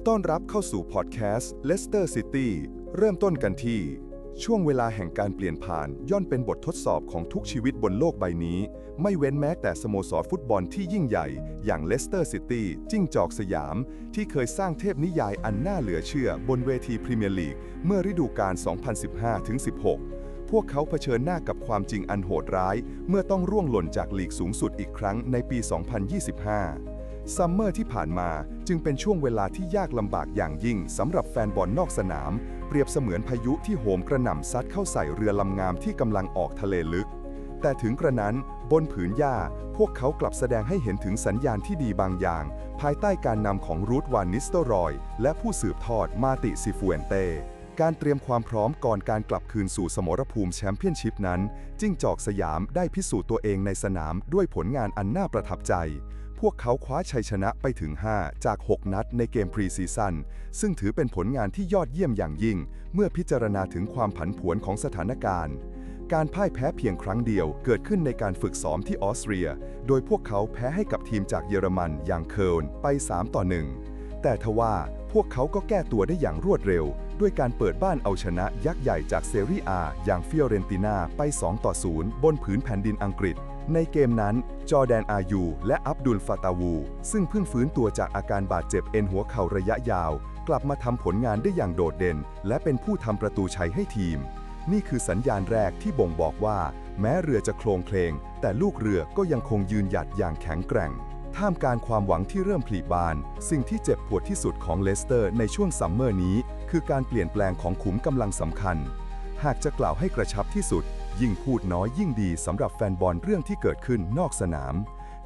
ีต้อนรับเข้าสู่พอดแคสต์ Leicester City เริ่มต้นกันที่ ช่วงเวลาแห่งการเปลี่ยนผ่านย่อมเป็นบททดสอบของทุกชีวิตบนโลกใบนี้ ไม่เว้นแม้แต่สโมสรฟุตบอลที่ยิ่งใหญ่ อย่างเลสเตอร์ซิตี้จิ้งจอกสยาม ที่เคยสร้างเทพนิยายอันน่าเหลือเชื่อบนเวทีพรีเมียร์ลีกเมื่อฤดูกาล 2015-16 พวกเขาเผชิญหน้ากับความจริงอันโหดร้าย เมื่อต้องร่วงหล่นจากลีกสูงสุดอีกครั้งในปี 2025 ซัมเมอร์ที่ผ่านมาจึงเป็นช่วงเวลาที่ยากลำบากอย่างยิ่งสำหรับแฟนบอลนอกสนาม เปรียบเสมือนพายุที่โหมกระหน่ำซัดเข้าใส่เรือลำงามที่กำลังออกทะเลลึก แต่ถึงกระนั้นบนผืนหญ้า พวกเขากลับแสดงให้เห็นถึงสัญญาณที่ดีบางอย่าง ภายใต้การนำของรูทวานนิสโตรอย และผู้สืบทอดมาติซิฟูเอนเตการเตรียมความพร้อมก่อนการกลับคืนสู่สมรภูมิแชมเปี้ยนชิพนั้น จิ้งจอกสยามได้พิสูจน์ตัวเองในสนามด้วยผลงานอันน่าประทับใจ พวกเขาคว้าชัยชนะไปถึง 5 จาก 6 นัดในเกมพรีซีซั่นซึ่งถือเป็นผลงานที่ยอดเยี่ยมอย่างยิ่ง เมื่อพิจารณาถึงความผันผวนของสถานการณ์ การพ่ายแพ้เพียงครั้งเดียวเกิดขึ้นในการฝึกซ้อมที่ออสเตรีย โดยพวกเขาแพ้ให้กับทีมจากเยอรมันอย่างเคิลนไป 3 ต่อ 1 แต่ทว่าพวกเขาก็แก้ตัวได้อย่างรวดเร็ว ด้วยการเปิดบ้านเอาชนะยักษ์ใหญ่จากเซรีอาอย่างฟิโอเรนตินาไป 2 ต่อ 0 บนผืนแผ่นดินอังกฤษ ในเกมนั้น จอแดนอายูและอับดุลฟาตาวู ซึ่งเพิ่งฟื้นตัวจากอาการบาดเจ็บเอ็นหัวเข่าระยะยาว กลับมาทำผลงานได้อย่างโดดเด่น และเป็นผู้ทำประตูชัยให้ทีม นี่คือสัญญาณแรกที่บ่งบอกว่า แม้เรือจะโคลงเพลง แต่ลูกเรือก็ยังคงยืนหยัดอย่างแข็งแกร่ง ท่ามกลางความหวังที่เริ่มผลิบาน สิ่งที่เจ็บปวดที่สุดของเลสเตอร์ในช่วงซัมเมอร์นี้ คือการเปลี่ยนแปลงของขุมกำลังสำคัญ หากจะกล่าวให้กระชับที่สุด ยิ่งพูดน้อยยิ่งดีสำหรับแฟนบอลเรื่องที่เกิดขึ้นนอกสนาม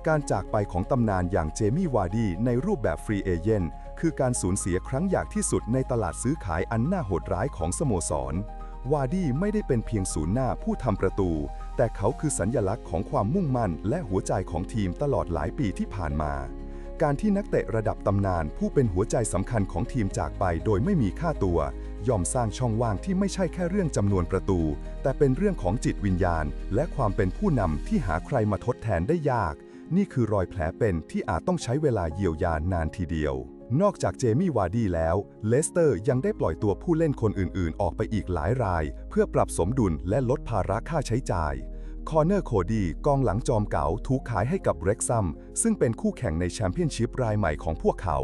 การจากไปของตำนานอย่างเจมี่วาร์ดีในรูปแบบฟรีเอเจนคือการสูญเสียครั้งใหญ่ที่สุดในตลาดซื้อขายอันน่าโหดร้ายของสโมสร วาร์ดีไม่ได้เป็นเพียงศูนย์หน้าผู้ทำประตู แต่เขาคือสัญญลักษณ์ของความมุ่งมั่นและหัวใจของทีมตลอดหลายปีที่ผ่านมา การที่นักเตะระดับตำนานผู้เป็นหัวใจสำคัญของทีมจากไปโดยไม่มีค่าตัว ย่อมสร้างช่องว่างที่ไม่ใช่แค่เรื่องจำนวนประตู แต่เป็นเรื่องของจิตวิญญาณ และความเป็นผู้นำที่หาใครมาทดแทนได้ยาก นี่คือรอยแผลเป็นที่อาจต้องใช้เวลาเยียวยานานทีเดียวนอกจากเจมี่วาร์ดีแล้ว เลสเตอร์ยังได้ปล่อยตัวผู้เล่นคนอื่นๆ ออกไปอีกหลายราย เพื่อปรับสมดุลและลดภาระค่าใช้จ่าย คอเนอร์โคดีกองหลังจอมเก๋าถูกขายให้กับเร็กซัมซึ่งเป็นคู่แข่งในแชมเปี้ยนชิพรายใหม่ของพวกเขา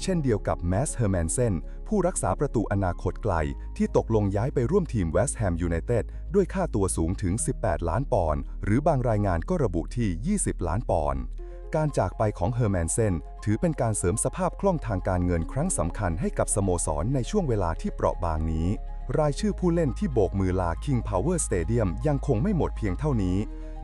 เช่นเดียวกับแมสเฮอร์แมนเซนผู้รักษาประตูอนาคตไกล ที่ตกลงย้ายไปร่วมทีมเวสต์แฮมยูไนเต็ดด้วยค่าตัวสูงถึง 18 ล้านปอนด์หรือบางรายงานก็ระบุที่ 20 ล้านปอนด์การจากไปของเฮอร์แมนเซนถือเป็นการเสริมสภาพคล่องทางการเงินครั้งสำคัญให้กับสโมสรในช่วงเวลาที่เปราะบางนี้ รายชื่อผู้เล่นที่โบกมือลา King Power Stadium ยังคงไม่หมดเพียงเท่านี้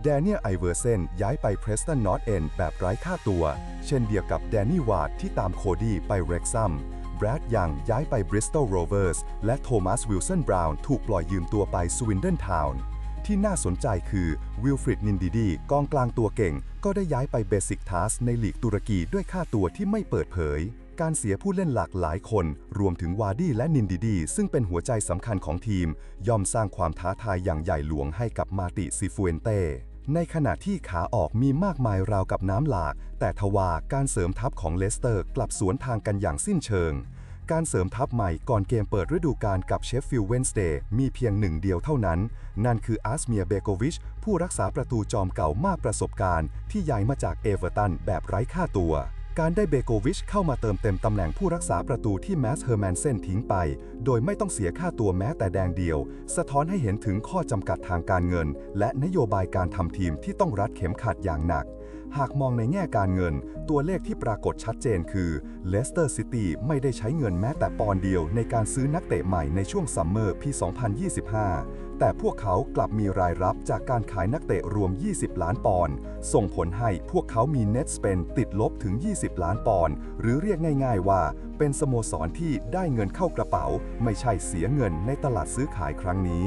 แดเนียลไอเวอร์เซนย้ายไปเพรสตันนอตเอนแบบไร้ค่าตัว เช่นเดียวกับแดนนี่วาร์ดที่ตามโคดี้ไปเร็กซัมแบรดยังย้ายไป Bristol Rovers และโทมัสวิลสันบราวน์ถูกปล่อยยืมตัวไปสวินเดนทาวน์ที่น่าสนใจคือวิลฟริดนินดีดีกองกลางตัวเก่ง ก็ได้ย้ายไปเบสิกทัสในลีกตุรกีด้วยค่าตัวที่ไม่เปิดเผย การเสียผู้เล่นหลากหลายคน รวมถึงวาร์ดี้และนินดีดี ซึ่งเป็นหัวใจสำคัญของทีม ย่อมสร้างความท้าทายอย่างใหญ่หลวงให้กับมาติซิฟูเอนเตในขณะที่ขาออกมีมากมายราวกับน้ำหลาก แต่ทว่าการเสริมทัพของเลสเตอร์กลับสวนทางกันอย่างสิ้นเชิง การเสริมทัพใหม่ก่อนเกมเปิดฤดูกาลกับเชฟฟิลด์เวนสเดย์มีเพียงหนึ่งเดียวเท่านั้น นั่นคืออาร์สเมียเบโกวิช ผู้รักษาประตูจอมเก่ามากประสบการณ์ ที่ย้ายมาจากเอเวอร์ตันแบบไร้ค่าตัว การได้เบโกวิชเข้ามาเติมเต็มตำแหน่งผู้รักษาประตูที่แมสเฮอร์แมนเซนทิ้งไป โดยไม่ต้องเสียค่าตัวแม้แต่แดงเดียว สะท้อนให้เห็นถึงข้อจำกัดทางการเงิน และนโยบายการทำทีมที่ต้องรัดเข็มขัดอย่างหนัก หากมองในแง่การเงิน ตัวเลขที่ปรากฏชัดเจนคือเลสเตอร์ซิตี้ไม่ได้ใช้เงินแม้แต่ปอนด์เดียวในการซื้อนักเตะใหม่ในช่วงซัมเมอร์ปี 2025 แต่พวกเขากลับมีรายรับจากการขายนักเตะรวม 20 ล้านปอนด์ส่งผลให้พวกเขามี net spend ติดลบถึง 20 ล้านปอนด์หรือเรียกง่ายๆว่า เป็นสโมสรที่ได้เงินเข้ากระเป๋า ไม่ใช่เสียเงินในตลาดซื้อขายครั้งนี้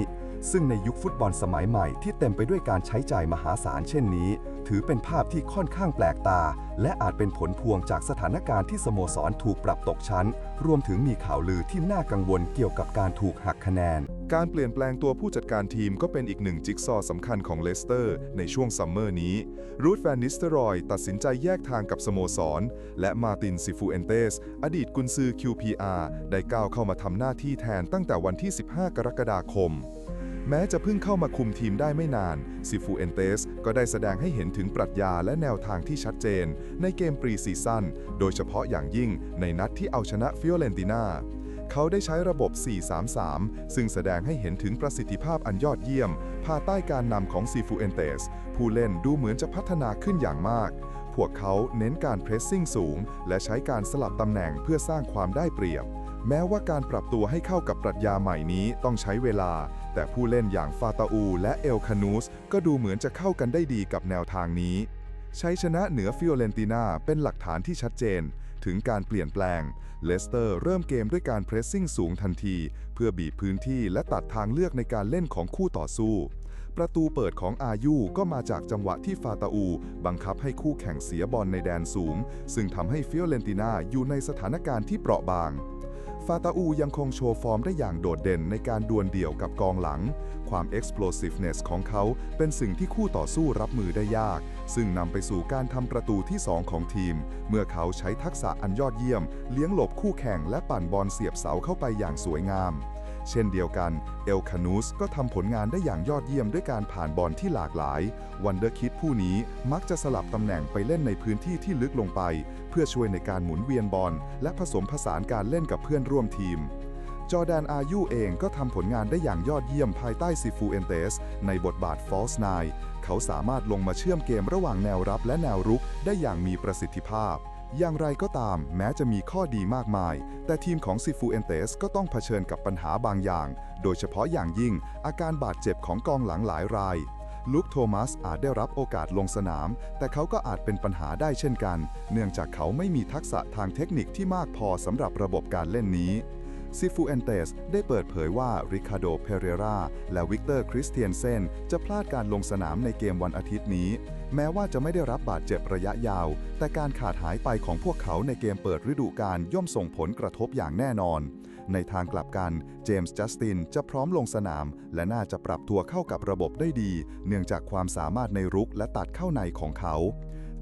ซึ่งในยุคฟุตบอลสมัยใหม่ที่เต็มไปด้วยการใช้จ่ายมหาศาลเช่นนี้ ถือเป็นภาพที่ค่อนข้างแปลกตา และอาจเป็นผลพวงจากสถานการณ์ที่สโมสรถูกปรับตกชั้น รวมถึงมีข่าวลือที่น่ากังวลเกี่ยวกับการถูกหักคะแนน การเปลี่ยนแปลงตัวผู้จัดการทีมก็เป็นอีกหนึ่งจิ๊กซอว์สำคัญของเลสเตอร์ในช่วงซัมเมอร์นี้ รูธแฟนนิสเตอรอยตัดสินใจแยกทางกับสโมสร และมาตินซิฟูเอนเตสอดีตกุนซือ QPR ได้ก้าวเข้ามาทำหน้าที่แทนตั้งแต่วันที่ 15 กรกฎาคม แม้จะเพิ่งเข้ามาคุมทีมได้ไม่นานซิฟูเอนเตสก็ได้แสดงให้เห็นถึงปรัชญาและแนวทางที่ชัดเจน ในเกมปรีซีซั่นโดยเฉพาะอย่างยิ่งในนัดที่เอาชนะฟิโอเรนติน่าเขาได้ใช้ระบบ 4-3-3 ซึ่งแสดงให้เห็นถึงประสิทธิภาพอันยอดเยี่ยม ภายใต้การนำของซีฟูเอนเตสผู้เล่นดูเหมือนจะพัฒนาขึ้นอย่างมาก พวกเขาเน้นการเพรสซิ่งสูง และใช้การสลับตำแหน่งเพื่อสร้างความได้เปรียบ แม้ว่าการปรับตัวให้เข้ากับปรัชญาใหม่นี้ต้องใช้เวลา แต่ผู้เล่นอย่างฟาตาอูและเอลคานูสก็ดูเหมือนจะเข้ากันได้ดีกับแนวทางนี้ชัยชนะเหนือฟิโอเรนติน่าเป็นหลักฐานที่ชัดเจน ถึงการเปลี่ยนแปลง เลสเตอร์เริ่มเกมด้วยการเพรสซิ่งสูงทันที เพื่อบีบพื้นที่และตัดทางเลือกในการเล่นของคู่ต่อสู้ ประตูเปิดของอายุก็มาจากจังหวะที่ฟาตาอู บังคับให้คู่แข่งเสียบอลในแดนสูง ซึ่งทำให้ฟิโอเรนติน่าอยู่ในสถานการณ์ที่เปราะบางาตาอูยังคงโชว์ฟอร์มได้อย่างโดดเด่นในการดวลเดี่ยวกับกองหลัง ความ explosiveness ของเขาเป็นสิ่งที่คู่ต่อสู้รับมือได้ยาก ซึ่งนำไปสู่การทำประตูที่ 2 ของทีม เมื่อเขาใช้ทักษะอันยอดเยี่ยม เลี้ยงหลบคู่แข่งและปั่นบอลเสียบเสาเข้าไปอย่างสวยงาม เช่นเดียวกัน เอลคานูสก็ทำผลงานได้อย่างยอดเยี่ยมด้วยการผ่านบอลที่หลากหลาย วันเดอร์คิดผู้นี้มักจะสลับตำแหน่งไปเล่นในพื้นที่ที่ลึกลงไป เพื่อช่วยในการหมุนเวียนบอล และผสมผสานการเล่นกับเพื่อนร่วมทีม จอแดนอายุเองก็ทำผลงานได้อย่างยอดเยี่ยมภายใต้ซิฟูเอนเตสในบทบาทฟอสไนเขาสามารถลงมาเชื่อมเกมระหว่างแนวรับและแนวรุกได้อย่างมีประสิทธิภาพ อย่างไรก็ตามแม้จะมีข้อดีมากมาย แต่ทีมของซิฟูเอนเตสก็ต้องเผชิญกับปัญหาบางอย่าง โดยเฉพาะอย่างยิ่ง อาการบาดเจ็บของกองหลังหลายราย ลุคโทมัสอาจได้รับโอกาสลงสนาม แต่เขาก็อาจเป็นปัญหาได้เช่นกัน เนื่องจากเขาไม่มีทักษะทางเทคนิคที่มากพอสำหรับระบบการเล่นนี้ซิฟูเอนเตสได้เปิดเผยว่าริคาโด เพเรรา และวิกเตอร์ คริสเตียนเซน จะพลาดการลงสนามในเกมวันอาทิตย์นี้ แม้ว่าจะไม่ได้รับบาดเจ็บระยะยาว แต่การขาดหายไปของพวกเขาในเกมเปิดฤดูกาลย่อมส่งผลกระทบอย่างแน่นอน ในทางกลับกัน เจมส์จัสตินจะพร้อมลงสนาม และน่าจะปรับตัวเข้ากับระบบได้ดี เนื่องจากความสามารถในรุกและตัดเข้าในของเขา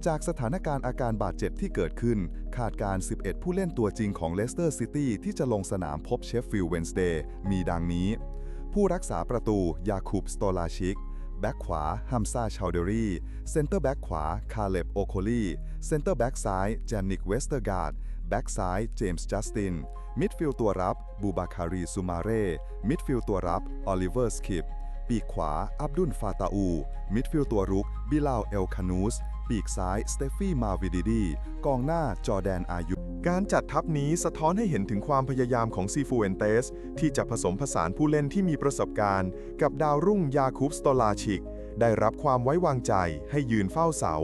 จากสถานการณ์อาการบาดเจ็บที่เกิดขึ้นคาดการ์11 ผู้เล่นตัวจริงของเลสเตอร์ซิตี้ที่จะลงสนามพบเชฟฟิลด์เวนสเดย์มีดังนี้ ผู้รักษาประตูยาคูบสโตลาชิก แบ็กขวาฮัมซาชาวเดอรีเซนเตอร์แบ็กขวาคาเลบโอโคลีเซนเตอร์แบ็กซ้ายจานิกเวสเตอร์การ์ด แบ็กซ้ายเจมส์จัสติน มิดฟิลด์ตัวรับบูบาคารีซูมาเร่ มิดฟิลด์ตัวรับออลิเวอร์สคิป ปีกขวาอับดุลฟาตาอู มิดฟิลด์ตัวรุกบิลาวเอลคานูส ปีกซ้ายสเตฟฟี่มาวิดิดี กองหน้าจอแดนอายุ การจัดทัพนี้สะท้อนให้เห็นถึงความพยายามของซีฟูเอนเตสที่จะผสมผสานผู้เล่นที่มีประสบการณ์ กับดาวรุ่งยาคูบสโตลาชิก ได้รับความไว้วางใจให้ยืนเฝ้าเสา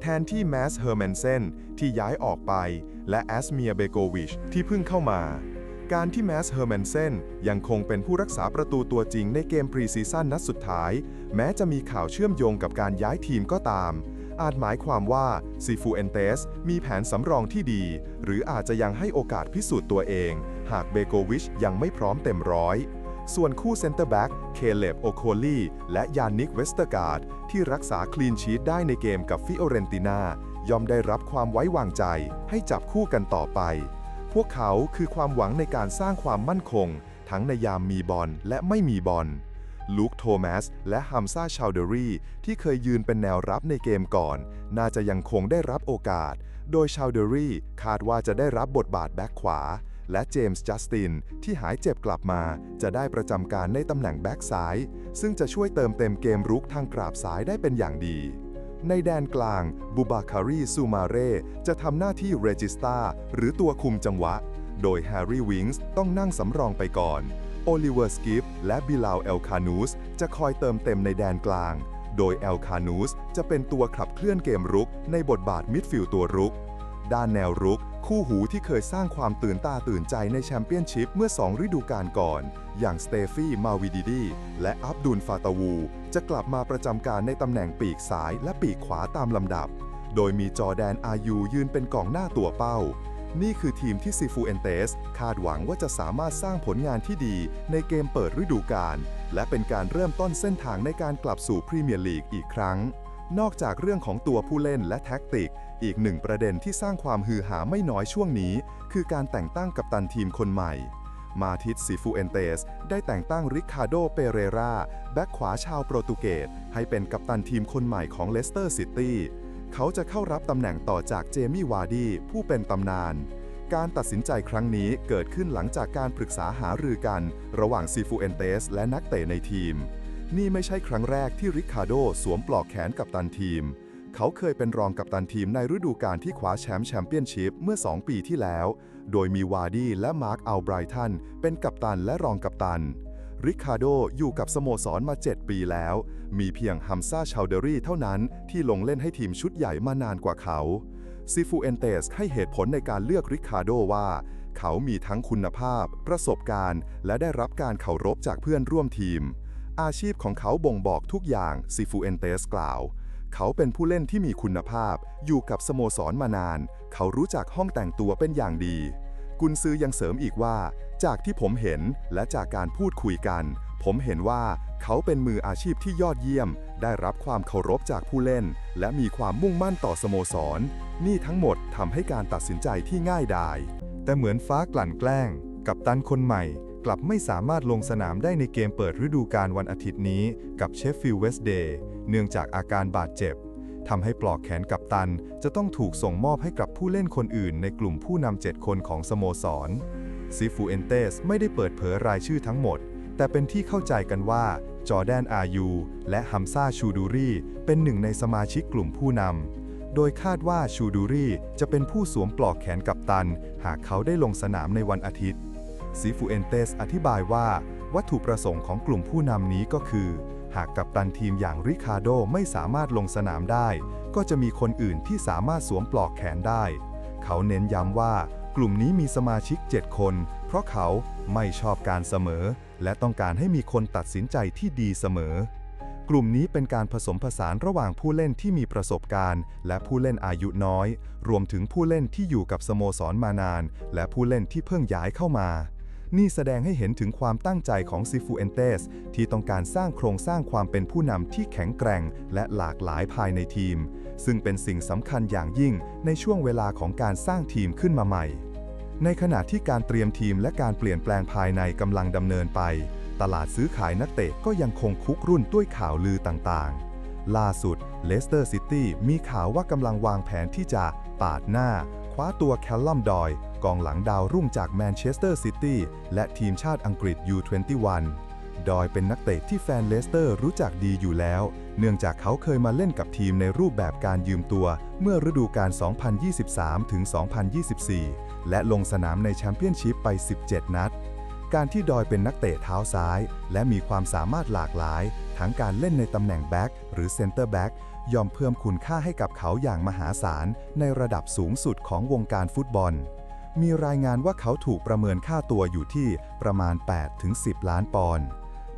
แทนที่แมสเฮอร์แมนเซนที่ย้ายออกไป และแอสเมียเบโกวิชที่เพิ่งเข้ามา การที่แมสเฮอร์แมนเซนยังคงเป็นผู้รักษาประตูตัวจริงในเกมพรีซีซั่นนัดสุดท้าย แม้จะมีข่าวเชื่อมโยงกับการย้ายทีมก็ตาม อาจหมายความว่าซีฟูเอนเตสมีแผนสำรองที่ดี หรืออาจจะยังให้โอกาสพิสูจน์ตัวเอง หากเบโกวิชยังไม่พร้อมเต็มร้อยส่วนคู่เซนเตอร์แบ็กเคเลบโอโคลีและยานิกเวสเตอร์การ์ดที่รักษาคลีนชีตได้ในเกมกับฟิโอเรนติน่าย่อมได้รับความไว้วางใจ ให้จับคู่กันต่อไป พวกเขาคือความหวังในการสร้างความมั่นคง ทั้งในยามมีบอลและไม่มีบอล ลูคโทมัสและฮัมซาชาวเดอรีที่เคยยืนเป็นแนวรับในเกมก่อน น่าจะยังคงได้รับโอกาส โดยชาวเดอรีคาดว่าจะได้รับบทบาทแบ็คขวา และเจมส์จัสตินที่หายเจ็บกลับมา จะได้ประจำการในตำแหน่งแบ็คซ้าย ซึ่งจะช่วยเติมเต็มเกมรุกทางกราบซ้ายได้เป็นอย่างดีในแดนกลางบูบาคารีซูมาเร่จะทำหน้าที่เรจิสตาหรือตัวคุมจังหวะ โดยแฮร์รี่วิงส์ต้องนั่งสำรองไปก่อน โอลิเวอร์สกิฟและบิลาวเอลคานูสจะคอยเติมเต็มในแดนกลาง โดยเอลคานูสจะเป็นตัวขับเคลื่อนเกมรุกในบทบาทมิดฟิลด์ตัวรุก ด้านแนวรุก คู่หูที่เคยสร้างความตื่นตาตื่นใจในแชมเปี้ยนชิพเมื่อ 2 ฤดูกาลก่อน อย่างสเตฟี่มาวิดิดีและอับดุลฟาตาวู จะกลับมาประจำการในตำแหน่งปีกซ้ายและปีกขวาตามลำดับ โดยมีจอแดนอายูยืนเป็นกองหน้าตัวเป้า นี่คือทีมที่ซิฟูเอนเตสคาดหวังว่าจะสามารถสร้างผลงานที่ดีในเกมเปิดฤดูกาลและเป็นการเริ่มต้นเส้นทางในการกลับสู่พรีเมียร์ลีกอีกครั้ง นอกจากเรื่องของตัวผู้เล่นและแท็กติก อีกหนึ่งประเด็นที่สร้างความฮือหาไม่น้อยช่วงนี้ คือการแต่งตั้งกัปตันทีมคนใหม่ มาทิสซิฟูเอนเตสได้แต่งตั้งริคาโด เปเรราแบ็กขวาชาวโปรตุเกสให้เป็นกัปตันทีมคนใหม่ของเลสเตอร์ซิตี้ เขาจะเข้ารับตำแหน่งต่อจากเจมี่วาร์ดีผู้เป็นตำนาน การตัดสินใจครั้งนี้เกิดขึ้นหลังจากการปรึกษาหารือกัน ระหว่างซิฟูเอนเตสและนักเตะในทีม นี่ไม่ใช่ครั้งแรกที่ริคาโดสวมปลอกแขนกับตันทีม เขาเคยเป็นรองกัปตันทีมในฤดูกาลที่คว้าแชมป์แชมเปี้ยนชิพเมื่อ 2 ปีที่แล้ว โดยมีวาร์ดี้และมาร์คอัลไบรทันเป็นกัปตันและรองกัปตัน ริคาโดอยู่กับสโมสรมา 7 ปีแล้ว มีเพียงฮัมซาชาวเดอรี่เท่านั้นที่ลงเล่นให้ทีมชุดใหญ่มานานกว่าเขาซิฟูเอนเตสให้เหตุผลในการเลือกริคาโดว่า เขามีทั้งคุณภาพ ประสบการณ์ และได้รับการเคารพจากเพื่อนร่วมทีม อาชีพของเขาบ่งบอกทุกอย่างซิฟูเอนเตสกล่าว เขาเป็นผู้เล่นที่มีคุณภาพ อยู่กับสโมสรมานาน เขารู้จักห้องแต่งตัวเป็นอย่างดี กุนซือยังเสริมอีกว่า จากที่ผมเห็นและจากการพูดคุยกัน ผมเห็นว่าเขาเป็นมืออาชีพที่ยอดเยี่ยม ได้รับความเคารพจากผู้เล่น และมีความมุ่งมั่นต่อสโมสร นี่ทั้งหมดทำให้การตัดสินใจที่ง่ายดาย แต่เหมือนฟ้ากลั่นแกล้ง กับตันคนใหม่ กลับไม่สามารถลงสนามได้ในเกมเปิดฤดูกาลวันอาทิตย์นี้ กับเชฟฟิลด์เวสเดย์เนื่องจากอาการบาดเจ็บ ทำให้ปลอกแขนกับตัน จะต้องถูกส่งมอบให้กับผู้เล่นคนอื่นในกลุ่มผู้นำเจ็ดคนของสโมสรซิฟูเอนเตสไม่ได้เปิดเผยรายชื่อทั้งหมด แต่เป็นที่เข้าใจกันว่าจอแดนอายูและฮัมซาชูดูรีเป็นหนึ่งในสมาชิกกลุ่มผู้นำ โดยคาดว่าชูดูรีจะเป็นผู้สวมปลอกแขนกับตัน หากเขาได้ลงสนามในวันอาทิตย์ซิฟูเอนเตสอธิบายว่า วัตถุประสงค์ของกลุ่มผู้นำนี้ก็คือ หากกัปตันทีมอย่างริคาโดไม่สามารถลงสนามได้ ก็จะมีคนอื่นที่สามารถสวมปลอกแขนได้ เขาเน้นย้ำว่ากลุ่มนี้มีสมาชิก 7 คน เพราะเขาไม่ชอบการเสมอ และต้องการให้มีคนตัดสินใจที่ดีเสมอ กลุ่มนี้เป็นการผสมผสานระหว่างผู้เล่นที่มีประสบการณ์ และผู้เล่นอายุน้อย รวมถึงผู้เล่นที่อยู่กับสโมสรมานาน และผู้เล่นที่เพิ่งย้ายเข้ามา นี่แสดงให้เห็นถึงความตั้งใจของซิฟูเอนเตสที่ต้องการสร้างโครงสร้างความเป็นผู้นำที่แข็งแกร่ง และหลากหลายภายในทีม ซึ่งเป็นสิ่งสำคัญอย่างยิ่งในช่วงเวลาของการสร้างทีมขึ้นมาใหม่ ในขณะที่การเตรียมทีมและการเปลี่ยนแปลงภายในกำลังดำเนินไป ตลาดซื้อขายนักเตะก็ยังคงคุกรุ่นด้วยข่าวลือต่างๆ ล่าสุดเลสเตอร์ซิตี้มีข่าวว่ากำลังวางแผนที่จะปาดหน้า คว้าตัวแคลลัมดอย กองหลังดาวรุ่งจากแมนเชสเตอร์ซิตี้และทีมชาติอังกฤษ U21 ดอยเป็นนักเตะที่แฟนเลสเตอร์รู้จักดีอยู่แล้ว เนื่องจากเขาเคยมาเล่นกับทีมในรูปแบบการยืมตัว เมื่อฤดูกาล 2023 ถึง 2024 และลงสนามในแชมเปี้ยนชิพไป 17 นัด การที่ดอยเป็นนักเตะเท้าซ้าย และมีความสามารถหลากหลาย ทั้งการเล่นในตำแหน่งแบ็กหรือเซนเตอร์แบ็กยอมเพิ่มคุณค่าให้กับเขาอย่างมหาศาลในระดับสูงสุดของวงการฟุตบอล มีรายงานว่าเขาถูกประเมินค่าตัวอยู่ที่ประมาณ 8-10 ล้านปอนด์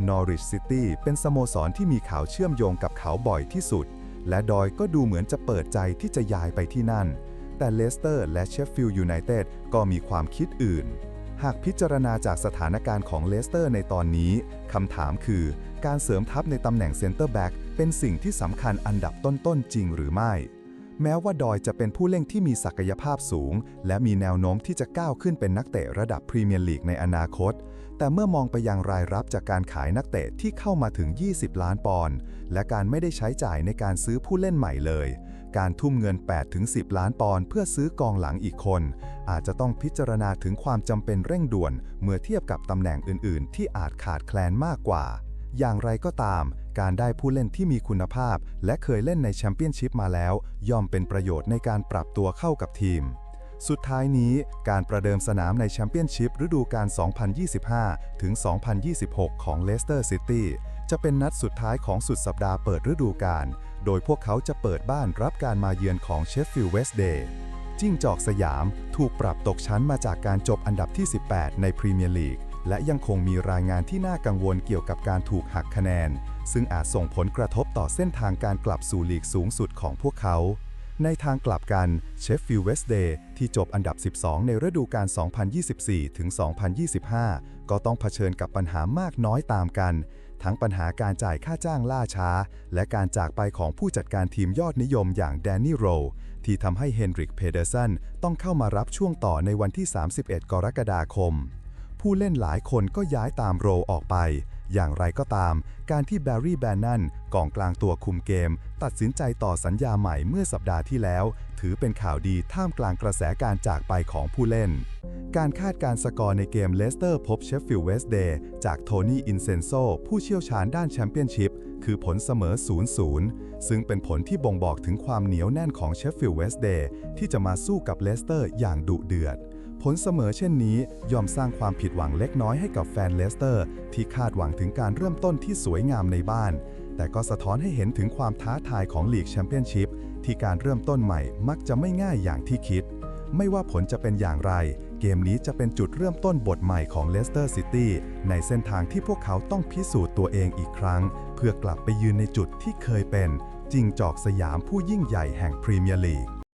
นอริชซิตี้เป็นสโมสรที่มีข่าวเชื่อมโยงกับเขาบ่อยที่สุด และดอยก็ดูเหมือนจะเปิดใจที่จะย้ายไปที่นั่น แต่เลสเตอร์และเชฟฟิลด์ยูไนเต็ดก็มีความคิดอื่น หากพิจารณาจากสถานการณ์ของเลสเตอร์ในตอนนี้คำถามคือ การเสริมทัพในตำแหน่งเซนเตอร์แบ็กเป็นสิ่งที่สำคัญอันดับต้นๆจริงหรือไม่ แม้ว่าดอยจะเป็นผู้เล่นที่มีศักยภาพสูง และมีแนวโน้มที่จะก้าวขึ้นเป็นนักเตะระดับพรีเมียร์ลีกในอนาคต แต่เมื่อมองไปยังรายรับจากการขายนักเตะที่เข้ามาถึง 20 ล้านปอนด์และการไม่ได้ใช้จ่ายในการซื้อผู้เล่นใหม่เลย การทุ่มเงิน 8-10 ล้านปอนด์เพื่อซื้อกองหลังอีกคน อาจจะต้องพิจารณาถึงความจำเป็นเร่งด่วน เมื่อเทียบกับตำแหน่งอื่น ๆ ที่อาจขาดแคลนมากกว่า อย่างไรก็ตาม การได้ผู้เล่นที่มีคุณภาพ และเคยเล่นในแชมเปี้ยนชิพมาแล้ว ย่อมเป็นประโยชน์ในการปรับตัวเข้ากับทีม สุดท้ายนี้ การประเดิมสนามในแชมเปี้ยนชิพฤดูกาล 2025 ถึง 2026 ของเลสเตอร์ซิตี้จะเป็นนัดสุดท้ายของสุดสัปดาห์เปิดฤดูกาล โดยพวกเขาจะเปิดบ้านรับการมาเยือนของเชฟฟิลด์เวสเดย์จิ้งจอกสยามถูกปรับตกชั้นมาจากการจบอันดับที่ 18 ในพรีเมียร์ลีก และยังคงมีรายงานที่น่ากังวลเกี่ยวกับการถูกหักคะแนน ซึ่งอาจส่งผลกระทบต่อเส้นทางการกลับสู่ลีกสูงสุดของพวกเขา ในทางกลับกันเชฟฟิลด์เวสเดย์ที่จบอันดับ 12 ในฤดูกาล 2024 ถึง 2025 ก็ต้องเผชิญกับปัญหามากน้อยตามกัน ทั้งปัญหาการจ่ายค่าจ้างล่าช้า และการจากไปของผู้จัดการทีมยอดนิยมอย่างแดนนี่โรที่ทำให้เฮนริกเพเดอร์สันต้องเข้ามารับช่วงต่อในวันที่ 31 กรกฎาคม ผู้เล่นหลายคนก็ย้ายตามโรออกไป อย่างไรก็ตาม การที่แบร์รี่แบนนันกองกลางตัวคุมเกม ตัดสินใจต่อสัญญาใหม่เมื่อสัปดาห์ที่แล้ว ถือเป็นข่าวดีท่ามกลางกระแสการจากไปของผู้เล่น การคาดการ์สกอร์ในเกมเลสเตอร์พบเชฟฟิลด์เวสเดย์จากโทนี่อินเซนโซผู้เชี่ยวชาญด้านแชมเปี้ยนชิพคือผลเสมอ 0-0 ซึ่งเป็นผลที่บ่งบอกถึงความเหนียวแน่นของเชฟฟิลด์เวสเดย์ที่จะมาสู้กับเลสเตอร์อย่างดุเดือด ผลเสมอเช่นนี้ย่อมสร้างความผิดหวังเล็กน้อยให้กับแฟนเลสเตอร์ ที่คาดหวังถึงการเริ่มต้นที่สวยงามในบ้าน แต่ก็สะท้อนให้เห็นถึงความท้าทายของลีกแชมเปี้ยนชิพที่การเริ่มต้นใหม่มักจะไม่ง่ายอย่างที่คิด ไม่ว่าผลจะเป็นอย่างไร เกมนี้จะเป็นจุดเริ่มต้นบทใหม่ของเลสเตอร์ซิตี้ในเส้นทางที่พวกเขาต้องพิสูจน์ตัวเองอีกครั้ง เพื่อกลับไปยืนในจุดที่เคยเป็น จิงจอกสยามผู้ยิ่งใหญ่แห่งพรีเมียร์ลีก